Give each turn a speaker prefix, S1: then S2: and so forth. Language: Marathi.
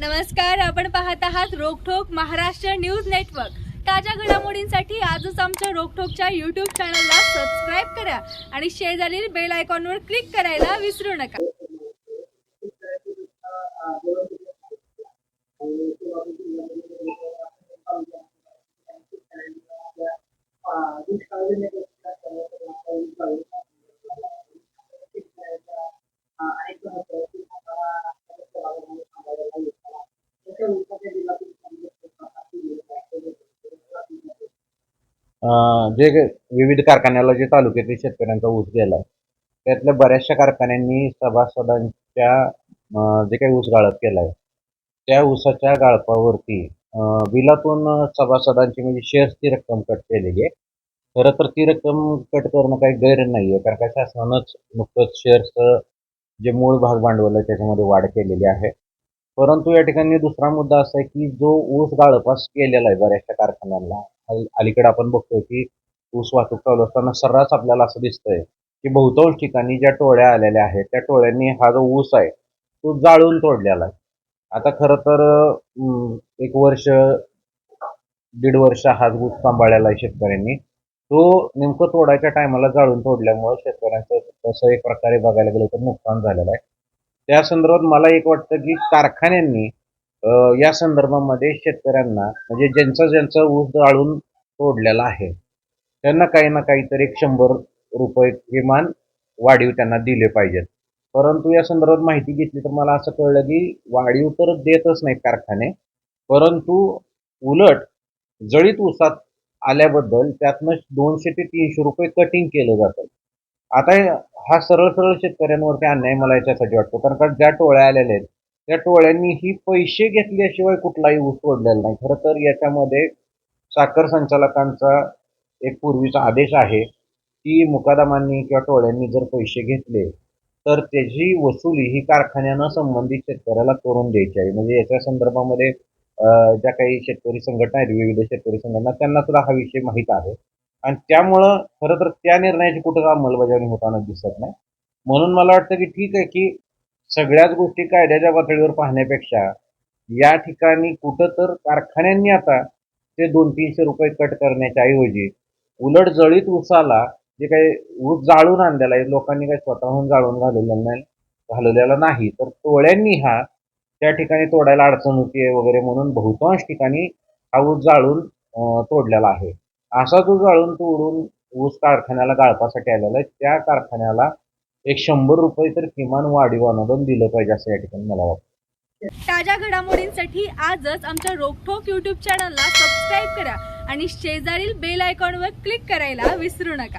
S1: नमस्कार आपण पाहत आहात रोखोक महाराष्ट्र न्यूज नेटवर्क. ताज्या घडामोडींसाठी आजच आमच्या रोखोकच्या युट्यूब चॅनलला सबस्क्राईब करा आणि शेजारील बेल आयकॉनवर क्लिक करायला विसरू नका.
S2: जे विविध कारखान्याला जे तालुक्यातील शेतकऱ्यांचा ऊस गेलाय त्यातल्या बऱ्याचशा कारखान्यांनी सभासदांच्या जे काही ऊस गाळप केलाय त्या ऊसाच्या गाळपावरती बिलातून सभासदांची म्हणजे शेअर्सची रक्कम कट केलेली आहे. खरं तर ती रक्कम कट करणं काही गैर नाहीये कारण का शासनानंच नुकतंच शेअर्सचं जे मूळ भाग भांडवल आहे त्याच्यामध्ये वाढ केलेली आहे. परंतु या ठिकाणी दुसरा मुद्दा असा आहे की जो ऊस गाळपास केलेला आहे बऱ्याचशा कारखान्यांना अलीकडे आपण बघतोय की ऊस वाहतूक चालू असताना सर्रास आपल्याला असं दिसतंय की बहुतांश ठिकाणी ज्या टोळ्या आलेल्या आहेत त्या टोळ्यांनी हा जो ऊस आहे तो जाळून तोडलेला आहे. आता खरं तर एक वर्ष दीड वर्ष हा ऊस सांभाळलेला आहे शेतकऱ्यांनी तो नेमकं तोडायच्या टायमाला जाळून तोडल्यामुळे शेतकऱ्यांचं तसं एक प्रकारे बघायला गेलं तर नुकसान झालेलं आहे. त्या संदर्भात मला एक वाटतं की कारखान्यांनी या संदर्भामध्ये शेतकऱ्यांना म्हणजे ज्यांचा ज्यांचा ऊस जाळून तोडलेला आहे त्यांना काही ना काहीतरी एक शंभर रुपये किमान वाढीव त्यांना दिले पाहिजेत. परंतु या संदर्भात माहिती घेतली तर मला असं कळलं की वाढीव तर देतच नाहीत कारखाने परंतु उलट जळीत ऊसात आल्याबद्दल त्यातनं दोनशे ते तीनशे रुपये कटिंग केलं जातं. आता हा सरळ सरळ शेतकऱ्यांवरती अन्याय मला याच्यासाठी वाटतो कारण का ज्या टोळ्या आलेल्या आहेत त्या टोळ्यांनी ही पैसे घेतल्याशिवाय कुठलाही ऊस तोडलेला नाही. खरं तर याच्यामध्ये साखर संचालकांचा एक पूर्वीचा आदेश आहे की मुकादमांनी किंवा टोळ्यांनी जर पैसे घेतले तर त्याची वसुली ही कारखान्यानं संबंधित शेतकऱ्याला करून द्यायची आहे. म्हणजे याच्या संदर्भामध्ये ज्या काही शेतकरी संघटना आहेत विविध शेतकरी संघटना त्यांना सुद्धा हा विषय माहीत आहे. आणि त्यामुळं खरं तर त्या निर्णयाची कुठं अंमलबजावणी होताना दिसत नाही. म्हणून मला वाटतं की ठीक आहे की सगळ्याच गोष्टी कायद्याच्या पातळीवर पाहण्यापेक्षा या ठिकाणी कुठं तर कारखान्यांनी आता ते दोन तीनशे रुपये कट करण्याच्या ऐवजी उलट जळीत ऊसाला जे काही ऊस जाळून आणलेला आहे लोकांनी काही स्वतःहून जाळून घालवलेला नाही घालवलेला नाही तर टोळ्यांनी हा त्या ठिकाणी तोडायला अडचण होतीये वगैरे म्हणून बहुतांश ठिकाणी हा ऊस जाळून तोडलेला आहे. असा जो जाळून तोडून ऊस कारखान्याला गाळपासाठी आलेला आहे त्या कारखान्याला एक शंभर रुपये तर किमान वाढीव अनुदान दिलं पाहिजे असं या ठिकाणी मला वाटतं.
S1: ताज्या घडामोडींसाठी आजच आमच्या रोकठोक यूट्यूब चॅनलला सबस्क्राईब करा आणि शेजारील बेल आयकॉनवर क्लिक करायला विसरू नका.